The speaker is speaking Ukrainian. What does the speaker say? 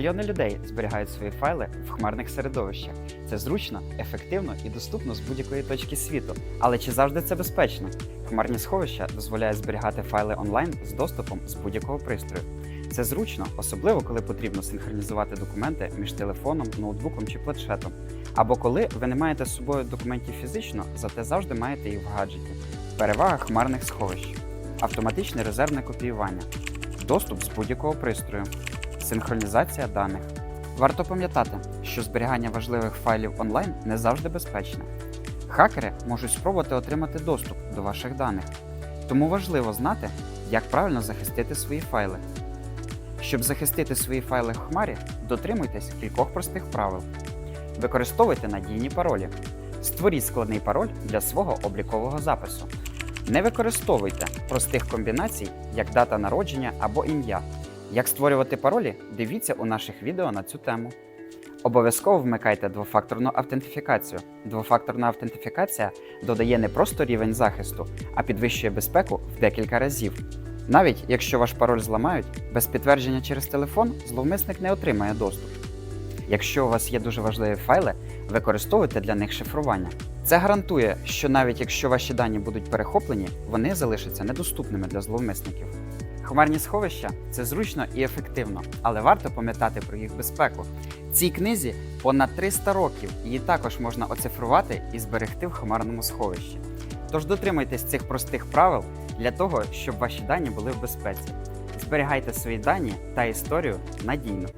Мільйони людей зберігають свої файли в хмарних середовищах. Це зручно, ефективно і доступно з будь-якої точки світу. Але чи завжди це безпечно? Хмарні сховища дозволяють зберігати файли онлайн з доступом з будь-якого пристрою. Це зручно, особливо коли потрібно синхронізувати документи між телефоном, ноутбуком чи планшетом. Або коли ви не маєте з собою документів фізично, зате завжди маєте їх в гаджеті. Перевага хмарних сховищ: автоматичне резервне копіювання, доступ з будь-якого пристрою, синхронізація даних. Варто пам'ятати, що зберігання важливих файлів онлайн не завжди безпечне. Хакери можуть спробувати отримати доступ до ваших даних, тому важливо знати, як правильно захистити свої файли. Щоб захистити свої файли в хмарі, дотримуйтесь кількох простих правил. Використовуйте надійні паролі. Створіть складний пароль для свого облікового запису. Не використовуйте простих комбінацій, як дата народження або ім'я. Як створювати паролі, дивіться у наших відео на цю тему. Обов'язково вмикайте двофакторну автентифікацію. Двофакторна автентифікація додає не просто рівень захисту, а підвищує безпеку в декілька разів. Навіть якщо ваш пароль зламають, без підтвердження через телефон зловмисник не отримає доступ. Якщо у вас є дуже важливі файли, використовуйте для них шифрування. Це гарантує, що навіть якщо ваші дані будуть перехоплені, вони залишаться недоступними для зловмисників. Хмарні сховища це зручно і ефективно, але варто пам'ятати про їх безпеку. Цій книзі понад 300 років, її також можна оцифрувати і зберегти в хмарному сховищі. Тож дотримуйтесь цих простих правил для того, щоб ваші дані були в безпеці. Зберігайте свої дані та історію надійно.